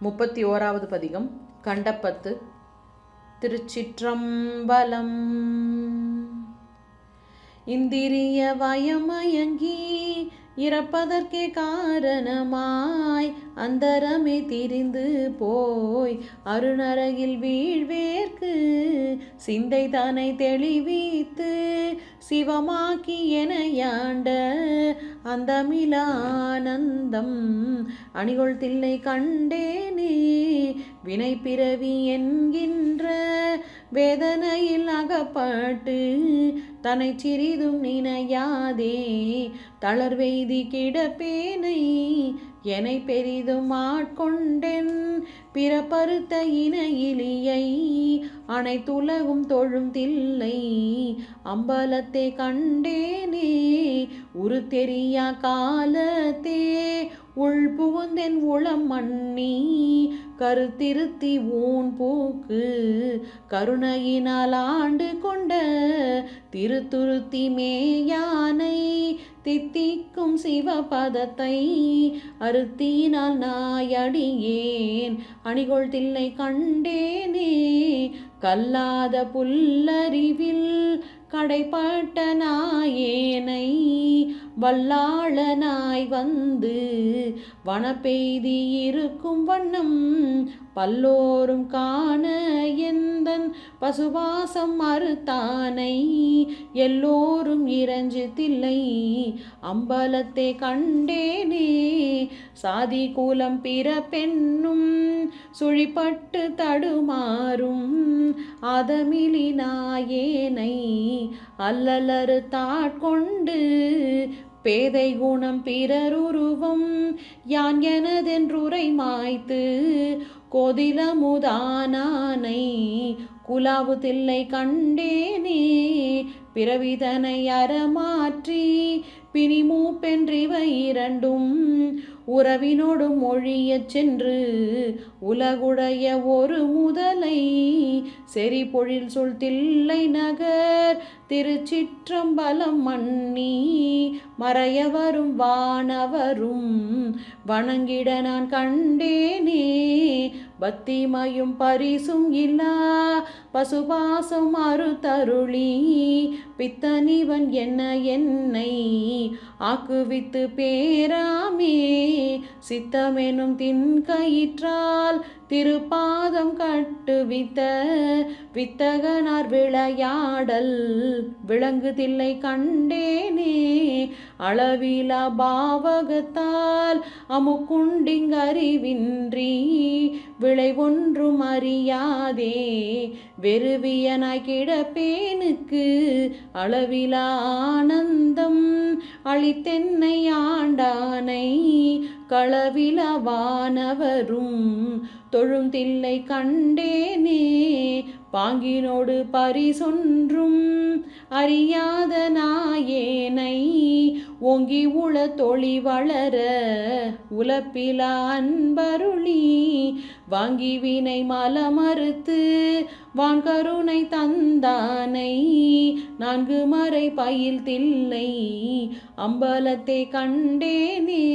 முப்பத்தி ஓராவது பதிகம் கண்டப்பத்து திருச்சிற்றம்பலம். இந்திரிய வயமயங்கி இறப்பதற்கே காரணமாய் அந்தரமே திரிந்து போய் அருணரகில் வீழ்வேற்கு சிந்தை தன்னை தெளிவித்து சிவமாக்கி எனையாண்ட அந்தமிலானந்தம். அணிகொள் தில்லை கண்டேனே வினை பிறவி என்கின்ற வேதனையில் அகப்பட்டு தன்னை சிறிதும் நினையாதே தளர்வெய்தி கிடப்பேனை எனை பெரிதும் ஆட்கொண்டென் பிறப்பறுத்த இலியை அனைத்துலகும் தொழும் தில்லை. அம்பலத்தை கண்டேனே உரு தெரியா காலத்தே உள் புகுந்தென் உளம் மண்ணி கருத்திருத்தி ஊன் போக்கு கருணையினால் ஆண்டு கொண்ட திருத்துருத்தி மேயானை தித்திக்கும் சிவபதத்தை அறுத்தினால் நாயடியேன். அணிகொள் தில்லை கண்டேனே கல்லாத புல்லறிவில் கடைப்பட்டனாயேனை வல்லாளனாய் வந்து வனப்பெய்தி இருக்கும் வண்ணம் பல்லோரும் காண எந்தன் பசுவாசம் மறுத்தானை எல்லோரும் இறஞ்சு தில்லை அம்பலத்தை கண்டேனே சாதி கூலம் பிற பெண்ணும் சுழிப்பட்டு தடுமாறும் அதமிலி நாயேனை அல்லலறு தாட்கொண்டு பேதை குணம் பிறருருவம் யான் எனதென்றுரை மாய்த்து கோதிலமுதானானை குலாவு தில்லை கண்டேனே பிறவிதனை அறமாற்றி பிணிமூப்பென்றிவை இரண்டும் உறவினோடும் மொழியச் சென்று உலகுடைய ஒரு முதலை செறி பொழில் சொல் தில்லை நகர் திருச்சிற்றம்பலம் மன்னி. மறையவரும் வானவரும் வணங்கிட நான் கண்டேனே. பத்திமையும் பரிசும் இல்லா பசுபாசம் அறுத்தருளி பித்தனிவன் என்ன என்னை ஆக்குவித்து பேராமே. சித்தமெனும் தின்கயிற்றால் திருப்பாதம் கட்டுவித்த வித்தகனார் விளையாடல் விளங்குதில்லை கண்டேனே. அளவிலா பாவகத்தால் அமுக்குண்டிங்கறிவின்றி விளை ஒன்றும் அறியாதே. வெறுவியனாய் கிடப்பேனுக்கு அளவிலா ஆனந்தம் அளித்தென்னை ஆண்டானை களவில வானவரும் தொழும் தில்லை கண்டேனே. பாங்கினோடு பரிசொன்றும் அறியாத நாயே. ஓங்கி உள தொழி வளர உலப்பில அன்பருளி. வாங்கி வினை மலமறுத்து வான்கருணை தந்தானை. நான்கு மறை பயில் தில்லை அம்பலத்தை கண்டேனே.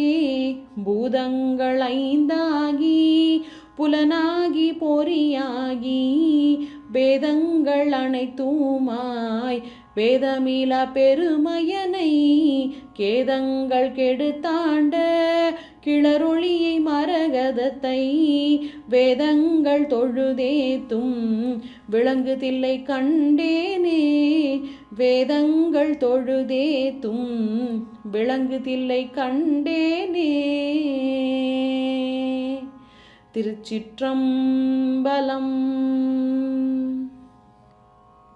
பூதங்கள் ஐந்தாகி புலனாகி பொறியாகி வேதங்கள் அனைத்துமாய். வேதமில பெருமையனை கேதங்கள் கெடுத்தாண்ட கிளரொளியை மரகதத்தை வேதங்கள் தொழுதேத்தும் விளங்குதில்லை கண்டேனே. வேதங்கள் தொழுதேத்தும் விளங்குதில்லை கண்டேனே. திருச்சிற்றம்பலம்